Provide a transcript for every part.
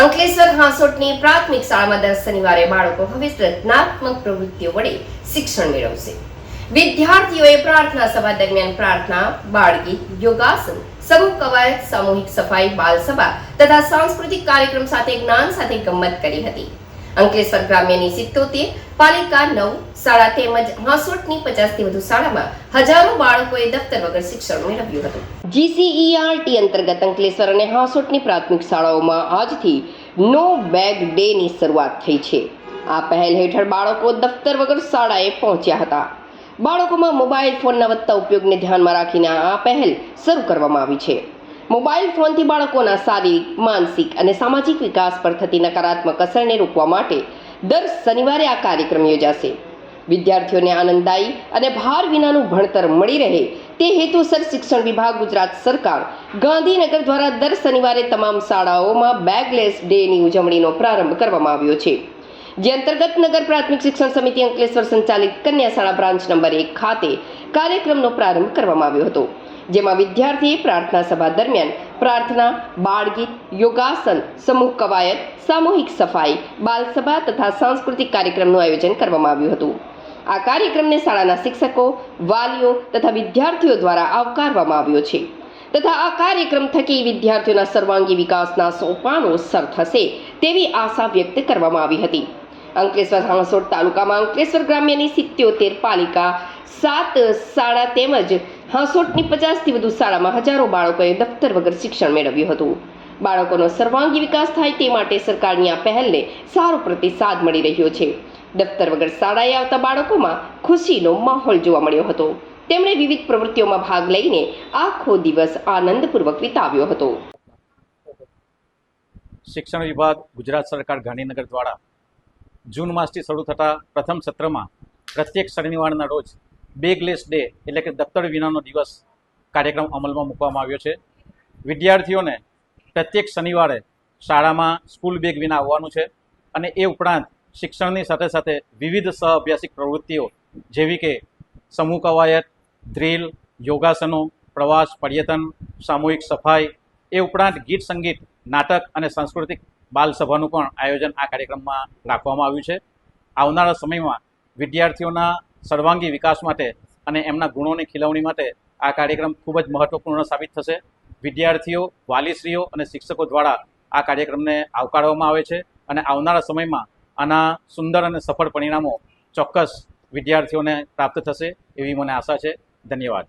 અંકલેશ્વર હાંસોટની પ્રાથમિક શાળામાં દર શનિવારે બાળકો હવે રચનાત્મક પ્રવૃત્તિઓ વડે શિક્ષણ મેળવશે. વિદ્યાર્થીઓએ પ્રાર્થના સભા દરમિયાન પ્રાર્થના બાળગીત યોગાસન, સમૂહ કવાયત, સામૂહિક સફાઈ બાલ સભા તથા સાંસ્કૃતિક કાર્યક્રમ સાથે જ્ઞાન સાથે ગમત કરી હતી. અંકલેશ્વર ગ્રામ્યની સિત્તોતેર, પાલિકા નવ, શાળા તેમજ હાંસોટની પચાસથી વધુ શાળામાં હજારો બાળકોએ દફતર વગર શિક્ષણ મેળવ્યું હતું. જીસીઈઆરટી અંતર્ગત અંકલેશ્વર અને હાંસોટની પ્રાથમિક શાળાઓમાં આજથી નો બેગ ડે ની શરૂઆત થઈ છે. આ પહેલ હેઠળ બાળકો દફતર વગર શાળાએ પહોંચ્યા હતા. બાળકોમાં મોબાઈલ ફોનના વધતા ઉપયોગને ધ્યાનમાં રાખીને આ પહેલ શરૂ કરવામાં આવી છે. મોબાઈલ ફોનથી બાળકોના શારીરિક, માનસિક અને સામાજિક વિકાસ પર થતી નકારાત્મક અસરને રોકવા માટે દર શનિવારે આ કાર્યક્રમ યોજાશે. વિદ્યાર્થીઓને આનંદદાયી અને ભાર વિનાનું ભણતર મળી રહે તે હેતુસર શિક્ષણ વિભાગ ગુજરાત સરકાર ગાંધીનગર દ્વારા દર શનિવારે તમામ શાળાઓમાં બેગલેસ ડેની ઉજવણીનો પ્રારંભ કરવામાં આવ્યો છે. જે અંતર્ગત નગર પ્રાથમિક શિક્ષણ સમિતિ અંકલેશ્વર સંચાલિત કન્યા શાળા બ્રાન્ચ નંબર એક ખાતે કાર્યક્રમનો પ્રારંભ કરવામાં આવ્યો હતો. જેમાં વિદ્યાર્થીએ પ્રાર્થના સભા દરમિયાન પ્રાર્થના, બાળગીત, યોગાસન સમૂહ કવાયત, સામૂહિક સફાઈ બાલસભા તથા સાંસ્કૃતિક કાર્યક્રમનું આયોજન કરવામાં આવ્યું હતું. આ કાર્યક્રમને શાળાના શિક્ષકો, વાલીઓ તથા વિદ્યાર્થીઓ દ્વારા આવકારવામાં આવ્યો છે. તથા આ કાર્યક્રમ થકી વિદ્યાર્થીઓના સર્વાંગી વિકાસના સોપાનો સર થશે તેવી આશા વ્યક્ત કરવામાં આવી હતી. અંકલેશ્વર હાંસોડ તાલુકામાં અંકલેશ્વર ગ્રામ્યની સિત્યોતેર પાલિકા સાત શાળા તેમજ હાંસોટની પચાસથી વધુ શાળામાં હજારો બાળકોએ દફતર વગર શિક્ષણ મેળવ્યું હતું. બાળકોનો સર્વાંગી વિકાસ થાય તે માટે સરકારની આ પહેલને સારો પ્રતિસાદ મળી રહ્યો છે. દફતર વગર શાળાએ આવતા બાળકોમાં ખુશીનો માહોલ જોવા મળ્યો હતો. તેમણે વિવિધ પ્રવૃત્તિઓમાં ભાગ લઈને આખો દિવસ આનંદપૂર્વક વિતાવ્યો હતો. શિક્ષણ વિભાગ, ગુજરાત સરકાર, ગાંધીનગર દ્વારા જૂન માસથી શરૂ થતા પ્રથમ સત્રમાં પ્રત્યેક શનિવારના રોજ બેગલેસ ડે એટલે કે દફતર વિનાનો દિવસ કાર્યક્રમ અમલમાં મૂકવામાં આવ્યો છે. વિદ્યાર્થીઓને પ્રત્યેક શનિવારે શાળામાં સ્કૂલ બેગ વિના આવવાનું છે અને એ ઉપરાંત શિક્ષણની સાથે સાથે વિવિધ સહઅભ્યાસિક પ્રવૃત્તિઓ જેવી કે સમૂહ કવાયત, ડ્રીલ, યોગાસનો, પ્રવાસ, પર્યટન, સામૂહિક સફાઈ, એ ઉપરાંત ગીત સંગીત, નાટક અને સાંસ્કૃતિક બાલસભાનું પણ આયોજન આ કાર્યક્રમમાં રાખવામાં આવ્યું છે. આવનારા સમયમાં વિદ્યાર્થીઓના સર્વાંગી વિકાસ માટે અને એમના ગુણોની ખીલવણી માટે આ કાર્યક્રમ ખૂબ જ મહત્વપૂર્ણ સાબિત થશે. વિદ્યાર્થીઓ, વાલીશ્રીઓ અને શિક્ષકો દ્વારા આ કાર્યક્રમને આવકારવામાં આવે છે અને આવનારા સમયમાં આના સુંદર અને સફળ પરિણામો ચોક્કસ વિદ્યાર્થીઓને પ્રાપ્ત થશે એવી મને આશા છે. ધન્યવાદ.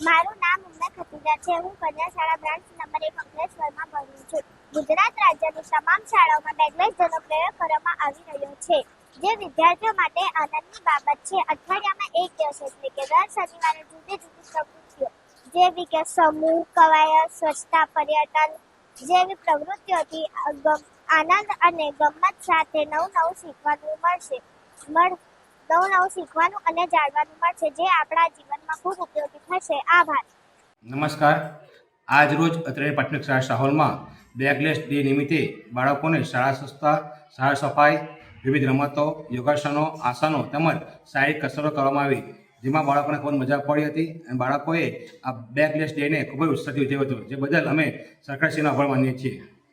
મારું નામ ઉમ્મા ખતીજા છે. હું કન્યા શાળા બ્રાન્ચ નંબર એક અંકલેશ્વરમાં ભણું છું. ગુજરાત રાજ્યની તમામ શાળાઓમાં બેગલેસ ડેનો પ્રયોગ કરવામાં આવી રહ્યો છે. જે વિદ્યાર્થીઓ માટે આનંદની બાબત છે. અઠવાડિયામાં એક દિવસ એટલે કે દર શનિવારે જુદી જુદી પ્રવૃત્તિઓ, જેવી કે સમૂહ, કવાયત, સ્વચ્છતા, પર્યટન જેવી પ્રવૃત્તિઓથી આનંદ અને ગમ્મત સાથે નવું નવું શીખવાનું મળશે. મળ, નવું નવું શીખવાનું અને જાણવાનું મળશે, જે આપણા જીવનમાં ખૂબ ઉપયોગી થશે. આભાર. નમસ્કાર. આજ રોજ અત્રે પ્રાથમિક શાળા સાહોલમાં બેગલેસ ડે નિમિત્તે બાળકોને શાળા સ્વચ્છતા શાળા સફાઈ વિવિધ રમતો, યોગાસનો, આસનો તેમજ શારીરિક કસરતો કરવામાં આવી. જેમાં બાળકોને ખૂબ મજા પડી હતી અને બાળકોએ આ બેકલેસ ડેને ખૂબ જ ઉત્સાહથી ઉજવ્યો હતો, જે બદલ અમે સરકારશ્રીનો આભાર માનીએ છીએ.